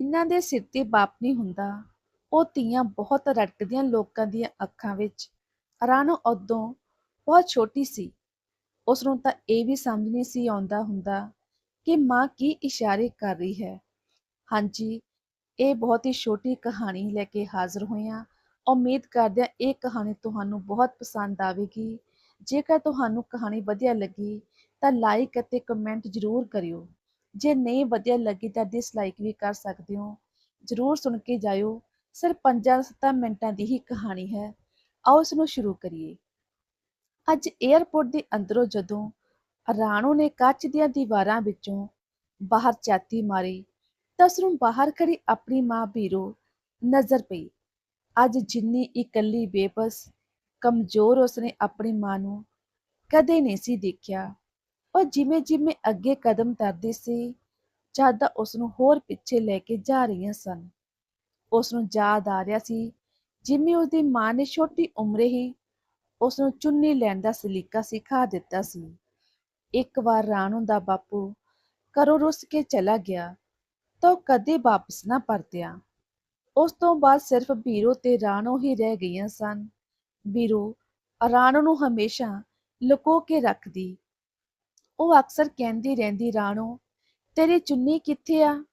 ਇਹਨਾਂ ਦੇ ਸਿਰ ਤੇ ਬਾਪ ਨਹੀਂ ਹੁੰਦਾ, ਉਹ ਧੀਆਂ ਬਹੁਤ ਰੜਕਦੀਆਂ ਲੋਕਾਂ ਦੀਆਂ ਅੱਖਾਂ ਵਿੱਚ। ਰਾਣੋ ਉਦੋਂ ਬਹੁਤ ਛੋਟੀ ਸੀ। ਉਸ ਨੂੰ ਤਾਂ ਇਹ ਵੀ ਸਮਝ ਨਹੀਂ ਸੀ ਆਉਂਦਾ ਹੁੰਦਾ ਕਿ ਮਾਂ ਕੀ ਇਸ਼ਾਰੇ ਕਰ ਰਹੀ ਹੈ। ਹਾਂਜੀ, ਇਹ ਬਹੁਤ ਹੀ ਛੋਟੀ ਕਹਾਣੀ ਲੈ ਕੇ ਹਾਜ਼ਰ ਹੋਏ ਉਮੀਦ ਕਰਦੇ ਹਾਂ ਇਹ ਕਹਾਣੀ ਤੁਹਾਨੂੰ ਬਹੁਤ ਪਸੰਦ ਆਵੇਗੀ। ਜੇਕਰ ਤੁਹਾਨੂੰ ਕਹਾਣੀ ਵਧੀਆ ਲੱਗੀ ਤਾਂ ਲਾਈਕ ਅਤੇ ਕਮੈਂਟ ਜ਼ਰੂਰ ਕਰਿਓ। ਜੇ ਨਹੀਂ ਵਧੀਆ ਲੱਗੀ ਤਾਂ ਡਿਸਲਾਈਕ ਵੀ ਕਰ ਸਕਦੇ ਹੋ। ਜ਼ਰੂਰ ਸੁਣ ਕੇ ਜਾਇਓ। ਸਿਰਫ 5-7 ਮਿੰਟਾਂ ਦੀ ਹੀ ਕਹਾਣੀ ਹੈ। ਆਓ ਇਸ ਨੂੰ ਸ਼ੁਰੂ ਕਰੀਏ। ਅੱਜ 에ਅਰਪੋਰਟ ਦੇ ਅੰਦਰੋਂ ਜਦੋਂ ਰਾਣੋ ਨੇ ਕੱਚ ਦੀਆਂ ਦੀਵਾਰਾਂ ਵਿੱਚੋਂ ਬਾਹਰ ਝਾਤੀ ਮਾਰੀ, ਤਾਂ ਉਸ ਨੂੰ ਬਾਹਰ ਖੜੀ ਆਪਣੀ ਮਾਂ ਬੀਰੋ ਨਜ਼ਰ ਪਈ। ਅੱਜ ਜਿੰਨੀ ਇਕੱਲੀ ਬੇਬਸ, ਕਮਜ਼ੋਰ ਉਸਨੇ ਆਪਣੀ ਮਾਂ ਨੂੰ ਕਦੇ ਨਹੀਂ ਸੀ ਦੇਖਿਆ। ਉਹ ਜਿਵੇਂ ਜਿਵੇਂ ਅੱਗੇ ਕਦਮ ਧਰਦੀ ਸੀ ਚਾਦਾ ਉਸ ਨੂੰ ਹੋਰ ਪਿੱਛੇ ਲੈ ਕੇ ਜਾ ਰਹੀਆਂ ਸਨ। ਉਸ ਨੂੰ ਯਾਦ ਆ ਰਿਹਾ ਸੀ, ਜਿਵੇਂ ਉਹਦੀ ਮਾਂ ਨੇ ਛੋਟੀ ਉਮਰੇ ਹੀ ਉਸ ਨੂੰ ਚੁੰਨੀ ਲੈਣ ਦਾ ਸਲੀਕਾ ਸਿਖਾ ਦਿੱਤਾ ਸੀ। ਇੱਕ ਵਾਰ ਰਾਣੋ ਦਾ ਬਾਪੂ ਘਰੋਂ ਰੁੱਸ ਕੇ ਚਲਾ ਗਿਆ ਤਾਂ ਉਹ ਕਦੇ ਵਾਪਸ ਨਾ ਪਰਤਿਆ। ਉਸ ਤੋਂ ਬਾਅਦ ਸਿਰਫ ਬੀਰੋ ਤੇ ਰਾਣੋ ਹੀ ਰਹਿ ਗਈਆਂ ਸਨ। ਬੀਰੋ ਰਾਣੋ ਨੂੰ ਹਮੇਸ਼ਾ ਲੁਕੋ ਕੇ ਰੱਖਦੀ ਉਹ ਅਕਸਰ ਕਹਿੰਦੀ ਰਹਿੰਦੀ, ਰਾਣੋ, ਤੇਰੀ ਚੁੰਨੀ ਕਿੱਥੇ ਆ?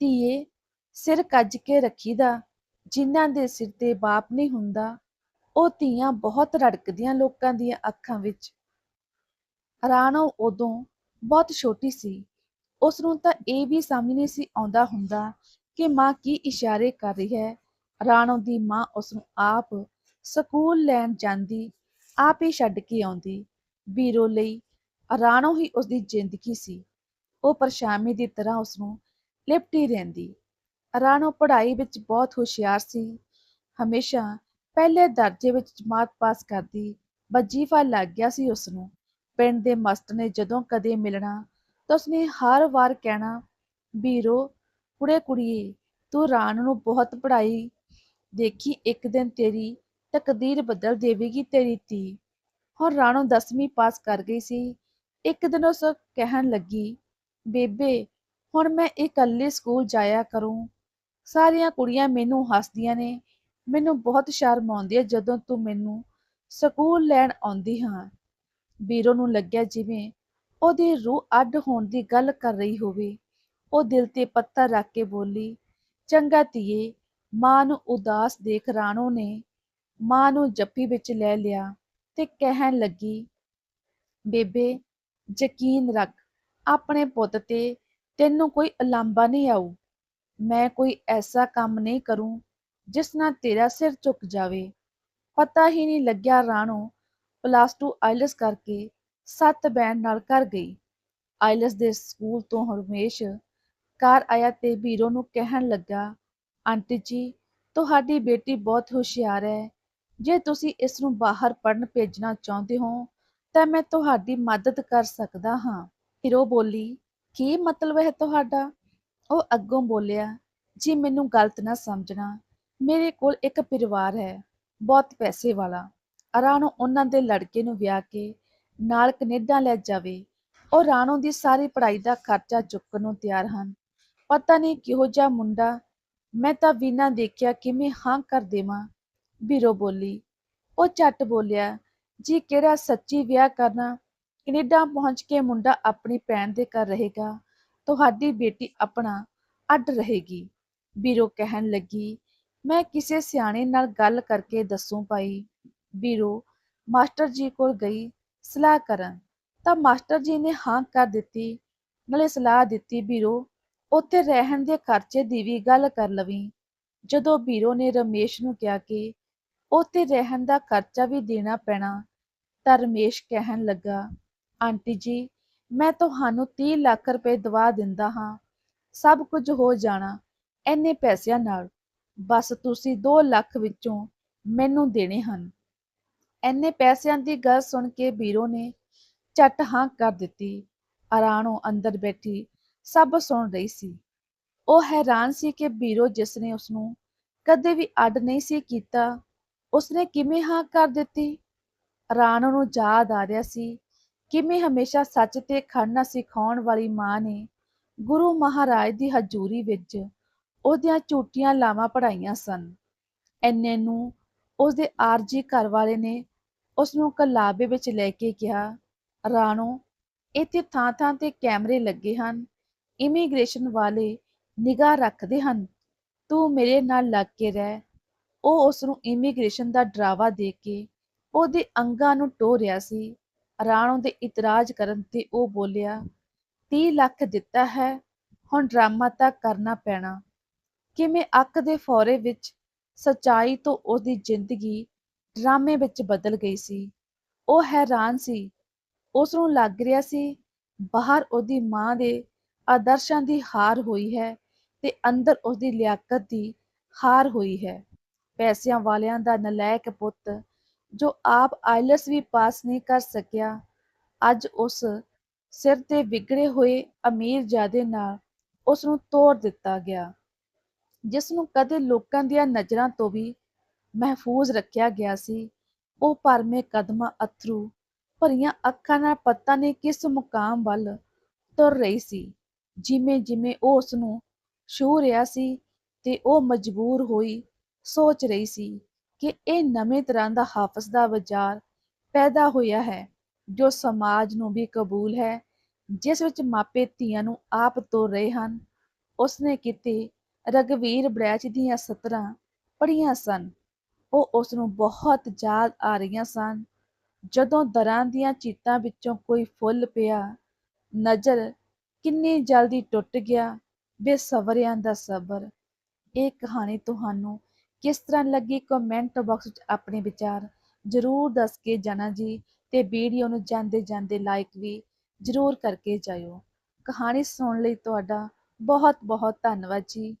ਧੀਏ, ਸਿਰ ਕੱਜ ਕੇ ਰੱਖੀਦਾ। ਜਿਨ੍ਹਾਂ ਦੇ ਸਿਰ ਤੇ ਬਾਪ ਨਹੀਂ ਹੁੰਦਾ, ਉਹ ਧੀਆਂ ਬਹੁਤ ਰੜਕਦੀਆਂ ਲੋਕਾਂ ਦੀਆਂ ਅੱਖਾਂ ਵਿੱਚ। ਰਾਣੋ ਉਦੋਂ ਬਹੁਤ ਛੋਟੀ ਸੀ। ਉਸ ਨੂੰ ਤਾਂ ਇਹ ਵੀ ਸਮਝ ਨਹੀਂ ਸੀ ਆਉਂਦਾ ਹੁੰਦਾ ਕਿ ਮਾਂ ਕੀ ਇਸ਼ਾਰੇ ਕਰ ਰਹੀ ਹੈ। ਰਾਣੋ ਦੀ ਮਾਂ ਉਸ ਨੂੰ ਆਪ ਸਕੂਲ ਲੈਣ ਜਾਂਦੀ, ਆਪ ਹੀ ਛੱਡ ਕੇ ਆਉਂਦੀ। ਬੀਰੋ ਲਈ ਰਾਣੋ ਹੀ ਉਸ ਦੀ ਜ਼ਿੰਦਗੀ ਸੀ। ਉਹ ਪਰਛਾਵੇਂ ਦੀ ਤਰ੍ਹਾਂ ਉਸ ਨੂੰ ਲਿਪਟੀ ਰਹਿੰਦੀ। ਰਾਣੋ ਪੜ੍ਹਾਈ ਵਿੱਚ ਬਹੁਤ ਹੁਸ਼ਿਆਰ ਸੀ। ਹਮੇਸ਼ਾ ਪਹਿਲੇ ਦਰਜੇ ਵਿੱਚ ਜਮਾਤ ਪਾਸ ਕਰਦੀ, ਵਜੀਫਾ ਲੱਗ ਗਿਆ ਸੀ ਉਸ ਨੂੰ ਪਿੰਡ ਦੇ ਮਾਸਟਰ ਨੇ ਜਦੋਂ ਕਦੇ ਮਿਲਣਾ ਤਾਂ ਉਸਨੇ ਹਰ ਵਾਰ ਕਹਿਣਾ, ਵੀਰੋ, ਕੁੜੇ ਕੁੜੀਏ, ਤੂੰ ਰਾਣ ਨੂੰ ਬਹੁਤ ਪੜ੍ਹਾਈ। ਦੇਖੀ ਇੱਕ ਦਿਨ ਤੇਰੀ ਤਕਦੀਰ ਬਦਲ ਦੇਵੇਗੀ ਤੇਰੀ ਧੀ। ਹੁਣ ਰਾਣੋ 10ਵੀਂ ਪਾਸ ਕਰ ਗਈ ਸੀ। ਇੱਕ ਦਿਨ ਉਸ ਕਹਿਣ ਲੱਗੀ, ਬੇਬੇ, ਹੁਣ ਮੈਂ ਇਕੱਲੇ ਸਕੂਲ ਜਾਇਆ ਕਰੂੰ। ਸਾਰੀਆਂ ਕੁੜੀਆਂ ਮੈਨੂੰ ਹੱਸਦੀਆਂ ਨੇ। ਮੈਨੂੰ ਬਹੁਤ ਸ਼ਰਮ ਆਉਂਦੀ ਹੈ ਜਦੋਂ ਤੂੰ ਮੈਨੂੰ ਸਕੂਲ ਲੈਣ ਆਉਂਦੀ ਹਾਂ। ਵੀਰੋ ਨੂੰ ਲੱਗਿਆ ਜਿਵੇਂ ਉਹਦੀ ਰੂਹ ਅੱਡ ਹੋਣ ਦੀ ਗੱਲ ਕਰ ਰਹੀ ਹੋਵੇ। ਉਹ ਦਿਲ ਤੇ ਪੱਥਰ ਰੱਖ ਕੇ ਬੋਲੀ, ਚੰਗਾ ਧੀਏ, ਮਾਂ ਨੂੰ ਉਦਾਸ ਦੇਖ ਰਾਣੋ ਨੇ। ਮਾਂ ਨੂੰ ਜੱਫੀ ਵਿੱਚ ਲੈ ਲਿਆ। ਤੇ ਕਹਿਣ ਲੱਗੀ, ਬੇਬੇ ਯਕੀਨ ਰੱਖ, ਆਪਣੇ ਪੁੱਤ ਤੇ ਤੈਨੂੰ ਕੋਈ ਉਲਾਂਭਾ ਨਹੀਂ ਆਊ। ਮੈਂ ਕੋਈ ਐਸਾ ਕੰਮ ਨਹੀਂ ਕਰੂੰ ਜਿਸ ਨਾਲ ਤੇਰਾ ਸਿਰ ਝੁਕ ਜਾਵੇ। ਪਤਾ ਹੀ ਨਹੀਂ ਲੱਗਿਆ ਰਾਣੋ ਪਲੱਸ 2 ਆਈਲਸ ਕਰਕੇ ਸੱਤ ਬੈਂਡ ਨਾਲ ਕਰ ਗਈ। ਆਈਲਸ ਦੇ ਸਕੂਲ ਤੋਂ ਹਰਮੇਸ਼ ਘਰ ਆਇਆ ਤੇ ਵੀਰੋ ਨੂੰ ਕਹਿਣ ਲੱਗਾ, ਆਂਟੀ ਜੀ, ਤੁਹਾਡੀ ਬੇਟੀ ਬਹੁਤ ਹੁਸ਼ਿਆਰ ਹੈ। ਜੇ ਤੁਸੀਂ ਇਸ ਨੂੰ ਬਾਹਰ ਪੜਨ ਭੇਜਣਾ ਚਾਹੁੰਦੇ ਹੋ ਤਾਂ ਮੈਂ ਤੁਹਾਡੀ ਮਦਦ ਕਰ ਸਕਦਾ ਹਾਂ। ਹੀਰੋ ਬੋਲੀ, ਕੀ ਮਤਲਬ ਹੈ ਤੁਹਾਡਾ? ਉਹ ਅੱਗੋਂ ਬੋਲਿਆ, ਜੀ, ਮੈਨੂੰ ਗਲਤ ਨਾ ਸਮਝਣਾ। ਮੇਰੇ ਕੋਲ ਇੱਕ ਪਰਿਵਾਰ ਹੈ, ਬਹੁਤ ਪੈਸੇ ਵਾਲਾ। ਰਾਣੋ ਉਹਨਾਂ ਦੇ ਲੜਕੇ ਨੂੰ ਵਿਆਹ ਕੇ ਨਾਲ ਕੈਨੇਡਾ ਲੈ ਜਾਵੇ। ਉਹ ਰਾਣੋ ਦੀ ਸਾਰੀ ਪੜ੍ਹਾਈ ਦਾ ਖਰਚਾ ਚੁੱਕਣ ਨੂੰ ਤਿਆਰ ਹਨ। ਪਤਾ ਨਹੀਂ ਕਿਹੋ ਜਿਹਾ ਮੁੰਡਾ। ਮੈਂ ਤਾਂ ਬਿਨਾਂ ਦੇਖਿਆ ਕਿਵੇਂ ਹਾਂ ਕਰ ਦੇਵਾਂ? ਬੀਰੋ ਬੋਲੀ। ਉਹ ਝੱਟ ਬੋਲਿਆ ਜੀ ਕਿਹੜਾ ਸੱਚੀ ਵਿਆਹ ਕਰਨਾ ਕੈਨੇਡਾ ਪਹੁੰਚ ਕੇ ਮੁੰਡਾ ਆਪਣੀ ਭੈਣ ਦੇ ਘਰ ਰਹੇਗਾ, ਤੁਹਾਡੀ ਬੇਟੀ ਆਪਣਾ ਅੱਡ ਰਹੇਗੀ। ਬੀਰੋ ਕਹਿਣ ਲੱਗੀ, ਮੈਂ ਕਿਸੇ ਸਿਆਣੇ ਨਾਲ ਗੱਲ ਕਰਕੇ ਦੱਸੂ ਭਾਈ। ਬੀਰੋ ਮਾਸਟਰ ਜੀ ਕੋਲ ਗਈ, ਸਲਾਹ ਕਰਨ। ਤਾਂ ਮਾਸਟਰ ਜੀ ਨੇ ਹਾਂ ਕਰ ਦਿੱਤੀ। ਨਾਲੇ ਸਲਾਹ ਦਿੱਤੀ ਬੀਰੋ ਉੱਥੇ ਰਹਿਣ ਦੇ ਖਰਚੇ ਦੀ ਵੀ ਗੱਲ ਕਰ ਲਵੀਂ। ਜਦੋਂ ਬੀਰੋ ਨੇ ਰਮੇਸ਼ ਨੂੰ ਕਿਹਾ ਕਿ ਉੱਥੇ ਰਹਿਣ ਦਾ ਖਰਚਾ ਵੀ ਦੇਣਾ ਪੈਣਾ, ਤਾਂ ਰਮੇਸ਼ ਕਹਿਣ ਲੱਗਾ, ਆਂਟੀ ਜੀ, ਮੈਂ ਤੁਹਾਨੂੰ 30 ਲੱਖ ਰੁਪਏ ਦਵਾ ਦਿੰਦਾ ਹਾਂ, ਸਭ ਕੁਝ ਹੋ ਜਾਣਾ ਐਨੇ ਪੈਸਿਆਂ ਨਾਲ, ਬਸ ਤੁਸੀਂ 2 ਲੱਖ ਵਿੱਚੋਂ ਮੈਨੂੰ ਦੇਣੇ ਹਨ। ਐਨੇ ਪੈਸਿਆਂ ਦੀ ਗੱਲ ਸੁਣ ਕੇ ਵੀਰੋ ਨੇ ਝੱਟ ਹਾਂ ਕਰ ਦਿੱਤੀ, ਆਰਾਣੋ ਅੰਦਰ ਬੈਠੀ, ਸਭ ਸੁਣ ਰਹੀ ਸੀ। ਉਹ ਹੈਰਾਨ ਸੀ ਕਿ ਬੀਰੋ ਜਿਸ ਨੇ ਉਸ ਨੂੰ ਕਦੇ ਵੀ ਅੱਡ ਨਹੀਂ ਸੀ ਕੀਤਾ ਉਸਨੇ ਕਿਵੇਂ ਹਾਂ ਕਰ ਦਿੱਤੀ? ਰਾਣੋ ਨੂੰ ਯਾਦ ਆ ਰਿਹਾ ਸੀ ਕਿਵੇਂ ਹਮੇਸ਼ਾ ਸੱਚ ਤੇ ਖੜਨਾ ਸਿਖਾਉਣ ਵਾਲੀ ਮਾਂ ਨੇ ਗੁਰੂ ਮਹਾਰਾਜ ਦੀ ਹਜ਼ੂਰੀ ਵਿੱਚ ਉਹਦੀਆਂ ਝੂਠੀਆਂ ਲਾਵਾਂ ਪੜਾਈਆਂ ਸਨ। ਐਨੇ ਨੂੰ ਉਸਦੇ ਆਰਜੀ ਘਰ ਵਾਲੇ ਨੇ ਉਸ ਨੂੰ ਕਲਾਬੇ ਵਿੱਚ ਲੈ ਕੇ ਕਿਹਾ, ਰਾਣੋ, ਇੱਥੇ ਥਾਂ ਥਾਂ ਤੇ ਕੈਮਰੇ ਲੱਗੇ ਹਨ। ਇਮੀਗ੍ਰੇਸ਼ਨ ਵਾਲੇ ਨਿਗਾਹ ਰੱਖਦੇ ਹਨ। ਤੂੰ ਮੇਰੇ ਨਾਲ ਲੱਗ ਕੇ ਰਹਿ। ਉਹ ਉਸ ਨੂੰ ਇਮੀਗ੍ਰੇਸ਼ਨ ਦਾ ਡਰਾਵਾ ਦੇ ਕੇ ਉਹਦੇ ਅੰਗਾਂ ਨੂੰ ਟੋ ਰਿਹਾ ਸੀ। ਰਾਣੋ ਦੇ ਇਤਰਾਜ਼ ਕਰਨ ਤੇ ਉਹ ਬੋਲਿਆ 30 ਲੱਖ ਦਿੱਤਾ ਹੈ, ਹੁਣ ਡਰਾਮਾ ਤਾਂ ਕਰਨਾ ਪੈਣਾ। ਕਿਵੇਂ ਅੱਕ ਦੇ ਫੌਰੇ ਵਿੱਚ ਸਚਾਈ ਤੋਂ ਉਹਦੀ ਜ਼ਿੰਦਗੀ ਡਰਾਮੇ ਵਿੱਚ ਬਦਲ ਗਈ ਸੀ। ਉਹ ਹੈਰਾਨ ਸੀ। ਉਸ ਨੂੰ ਲੱਗ ਰਿਹਾ ਸੀ, ਬਾਹਰ ਉਹਦੀ ਮਾਂ ਦੇ ਆਦਰਸ਼ਾਂ ਦੀ ਹਾਰ ਹੋਈ ਹੈ ਤੇ ਅੰਦਰ ਉਹਦੀ ਲਿਆਕਤ ਦੀ ਹਾਰ ਹੋਈ ਹੈ। ਪੈਸਿਆਂ ਵਾਲਿਆਂ ਦਾ ਨਲਾਇਕ ਪੁੱਤ, ਜੋ ਆਪ ਆਇਲਸ ਵੀ ਪਾਸ ਨਹੀਂ ਕਰ ਸਕਿਆ। ਅੱਜ ਉਸ ਸਿਰ ਤੇ ਵਿਗੜੇ ਹੋਏ ਅਮੀਰ ਜਾਦੇ ਨਾਲ ਉਸ ਨੂੰ ਤੋੜ ਦਿੱਤਾ ਗਿਆ ਜਿਸ ਨੂੰ ਕਦੇ ਲੋਕਾਂ ਦੀਆਂ ਨਜ਼ਰਾਂ ਤੋਂ ਵੀ ਮਹਿਫੂਜ਼ ਰੱਖਿਆ ਗਿਆ ਸੀ। ਉਹ ਭਰਮੇ ਕਦਮਾਂ ਅਥਰੂ ਭਰੀਆਂ ਅੱਖਾਂ ਨਾਲ ਪਤਾ ਨਹੀਂ ਕਿਸ ਮੁਕਾਮ ਵੱਲ ਤੁਰ ਰਹੀ ਸੀ ਜਿਵੇਂ ਜਿਵੇਂ ਉਹ ਉਸ ਨੂੰ ਛੂਹ ਰਿਹਾ ਸੀ ਤੇ ਉਹ ਮਜਬੂਰ ਹੋਈ ਸੋਚ ਰਹੀ ਸੀ ਕਿ ਇਹ ਨਵੇਂ ਤਰ੍ਹਾਂ ਦਾ ਹਾਫਜ਼ ਦਾ ਬਾਜ਼ਾਰ ਪੈਦਾ ਹੋਇਆ ਹੈ, ਜੋ ਸਮਾਜ ਨੂੰ ਵੀ ਕਬੂਲ ਹੈ, ਜਿਸ ਵਿੱਚ ਮਾਪੇ ਧੀਆਂ ਨੂੰ ਆਪ ਤੋਰ ਰਹੇ ਹਨ। ਉਸਨੇ ਕਿਤੇ ਰਗਵੀਰ ਬ੍ਰੈਚ ਦੀਆਂ ਸਤਰਾਂ ਪੜ੍ਹੀਆਂ ਸਨ। ਉਹ ਉਸ ਨੂੰ ਬਹੁਤ ਯਾਦ ਆ ਰਹੀਆਂ ਸਨ। ਜਦੋਂ ਦਰਾਂ ਦੀਆਂ ਚੀਤਾਂ ਵਿੱਚੋਂ ਕੋਈ ਫੁੱਲ ਪਿਆ, ਨਜ਼ਰ ਕਿੰਨੀ ਜਲਦੀ ਟੁੱਟ ਗਿਆ। ਬੇਸਬਰਿਆਂ ਦਾ ਸਬਰ, ਇਹ ਕਹਾਣੀ ਤੁਹਾਨੂੰ ਕਿਸ ਤਰ੍ਹਾਂ ਲੱਗੀ ਕਮੈਂਟ ਬਾਕਸ ਵਿੱਚ ਆਪਣੇ ਵਿਚਾਰ? ਜ਼ਰੂਰ ਦੱਸ ਕੇ ਜਾਣਾ ਜੀ ਤੇ ਵੀਡੀਓ ਨੂੰ ਜਾਂਦੇ ਜਾਂਦੇ ਲਾਈਕ ਵੀ ਜ਼ਰੂਰ ਕਰਕੇ ਜਾਇਓ। ਕਹਾਣੀ ਸੁਣਨ ਲਈ ਤੁਹਾਡਾ ਬਹੁਤ ਬਹੁਤ ਧੰਨਵਾਦ ਜੀ।